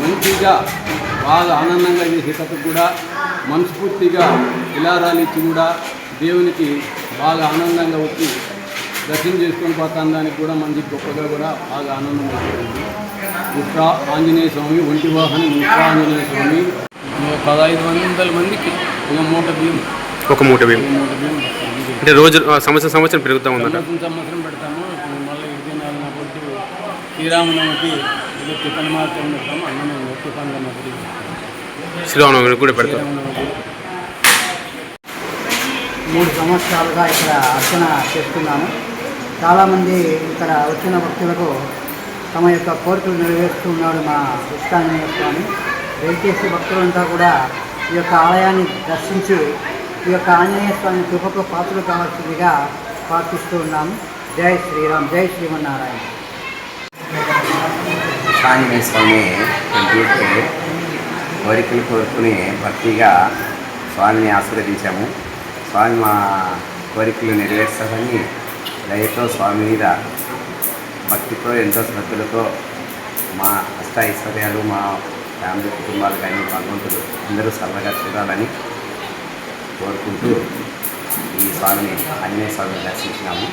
మంచిగా బాగా ఆనందంగా చేసేటట్టు కూడా మనస్ఫూర్తిగా ఇలారాలు ఇచ్చి కూడా దేవునికి బాగా ఆనందంగా వచ్చి దర్శనం చేసుకొని పోతాను దానికి కూడా మంచి గొప్పగా కూడా బాగా ఆనందం అవుతుంది ఉష్ట్ర ఆంజనేయ స్వామి ఒంటి వాహనం ఉష్ట్ర ఆంజనేయ స్వామి. పదహైదు వందల మందికి ఒక మూట బియ్యం. ఒక మూట బియ్యం. మూట బియ్యం. అంటే రోజు సంవత్సరం సంవత్సరం పెరుగుతూ ఉందట. సంవత్సరం పెడతాము. మళ్ళీ ఇరవై నాలుగు శ్రీరామనవమికి ఏదో టిఫిన్ మాత్రం పెడతాము అన్నమే టిఫిన్ అన్నది శ్రీరామనవమి కూడా శ్రీరామనవమి మూడు సంవత్సరాలుగా ఇక్కడ అర్చన చేస్తున్నాను చాలామంది ఇక్కడ వచ్చిన భక్తులకు తమ యొక్క కోరికలు నెరవేరుస్తూ ఉన్నాడు మా ఇష్టాంజనేయ స్వామి. దయచేసి భక్తులంతా కూడా ఈ యొక్క ఆలయాన్ని దర్శించి ఈ యొక్క ఆంజనేయ స్వామి కృపకు పాత్రలు కావాల్సిందిగా ప్రార్థిస్తూ ఉన్నాము. జై శ్రీరామ్ జై శ్రీమన్నారాయణ. ఆంజనేయ స్వామి టెంపుల్కి కోరికలు కోరుకుని భక్తిగా స్వామిని ఆశీర్వదించాము. స్వామి మా కోరికలు నెరవేర్చాలని దయతో స్వామి మీద భక్తితో ఎంతో శ్రద్ధలతో మా అష్ట ఐశ్వర్యాలు మా ఫ్యామిలీ కుటుంబాలు కానీ భగవంతుడు అందరూ సరళగా చూడాలని కోరుకుంటూ ఈ స్వామిని ఆంజనేయ స్వామిని దర్శించినాము.